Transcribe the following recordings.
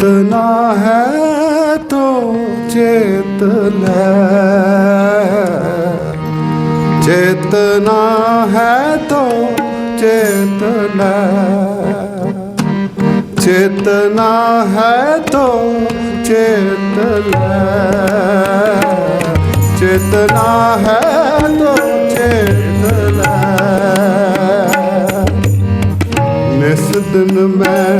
चेतना है तो चेतन चेतना है तो चेतन चेतना है तो चेतन चेतना है तो चेतन निस दिन मैं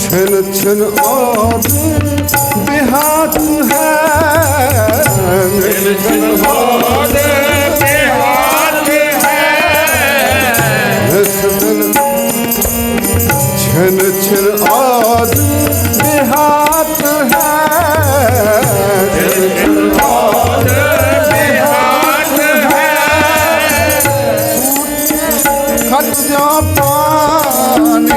छन छन और बेहात है छन छन और ਖਤ ਜਾ ਪਾਣੀ।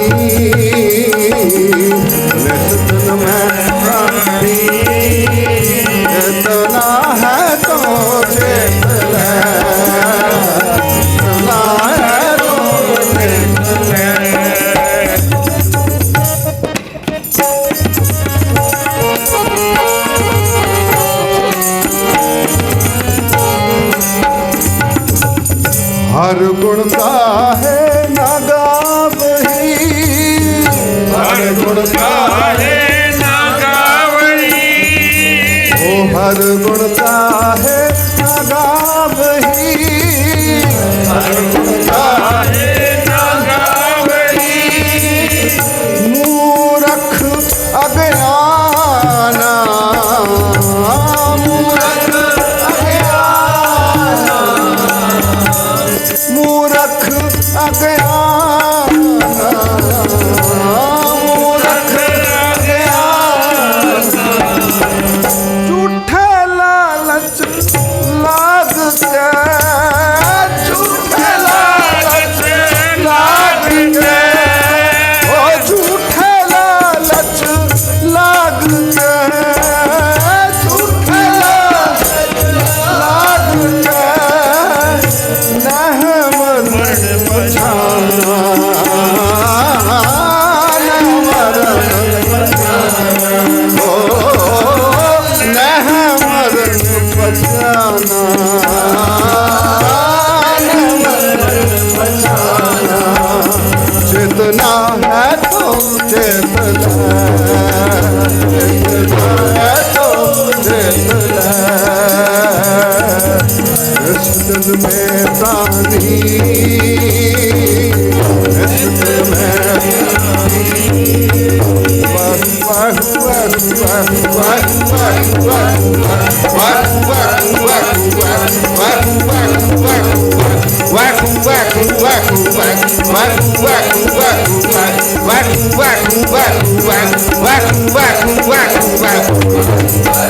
गुण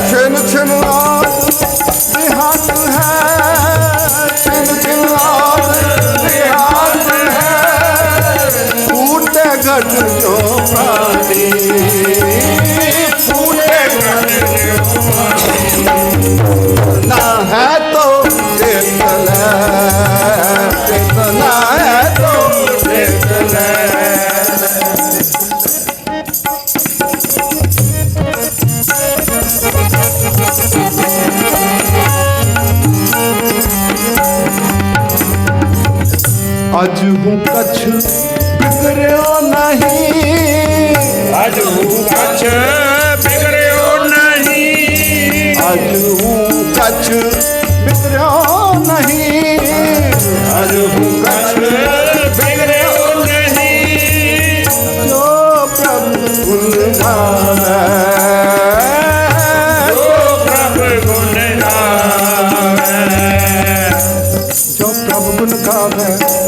ਛਿਨ ਛਿਨ ਰਾਤ ਦੇ ਹੱਥ ਹੈ ਛਿਨ ਛਿਨ ਰਾਤ ਦੇ ਹੱਥ ਹੈ ਟੂਟੇ ਗੱਟ ਜੋ हजू कछ बिगड़ो नहीं हजू कछ बिगड़ो नहीं हजू कछ बिगड़ो नहीं हजू कछ बिगड़ो नहीं जो प्रभु गुणगान जो प्रभु गुण गावे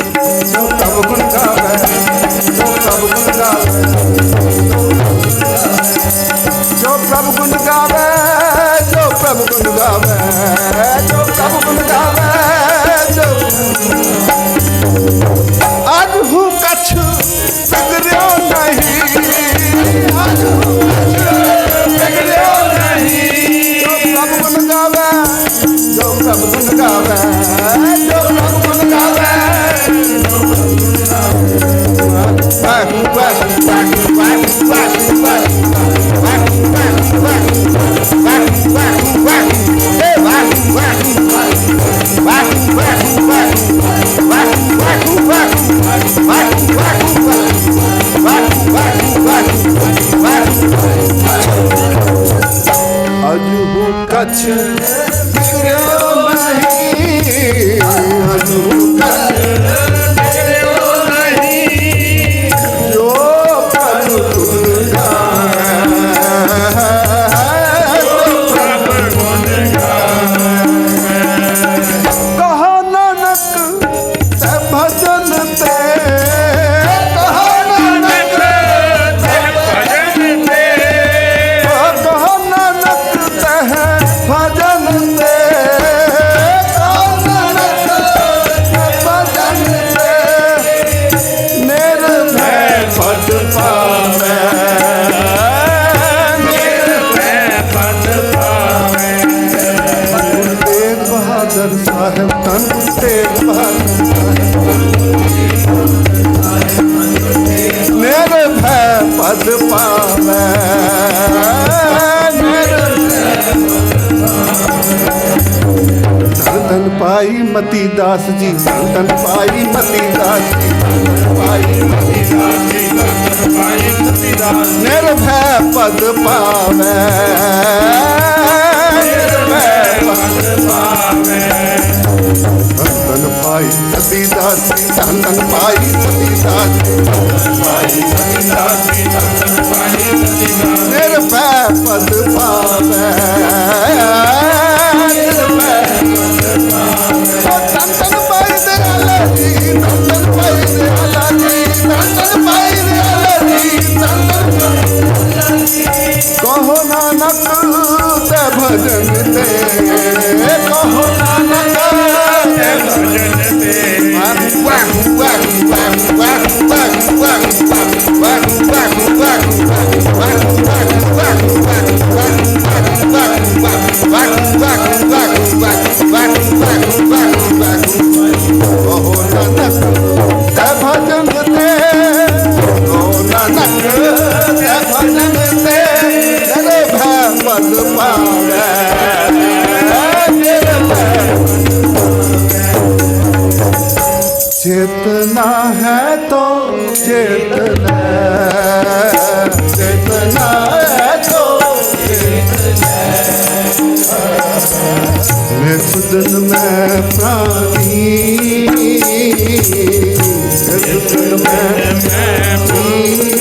ਪਾਈ ਮਤੀ ਦਾਸ ਜੀ ਧੰਨ ਧੰਨ ਪਾਈ ਮਤੀ ਦਾਸ ਜੀ ਧੰਨ ਪਾਈ ਮਤੀ ਦਾਸ ਜੀ। ਪਾਈ ਸਤਿਦਾਸ ਨਿਰਭੈ ਪਦ ਪਾਵੇ ਨਿਰਭੈ ਪਦ ਪਾਵੇ ਧੰਨ ਪਾਈ ਸਤੀ ਦਾਸੀ ਧੰਨ ਪਾਈ ਸਤੀ ਦਾਸੀ ਪਾਈ ਸਤਿਦਾਸ ਕੀ ਤਨ ਪਾਈ ਸਤਿਦਾਸ ਨਿਰਭੈ ਪਦ ਪਾਵੇ मकरूत भजन ते कहो चेतना है तो चेतना चेतना है तो नित दिन में प्राणी नित दिन में प्राणी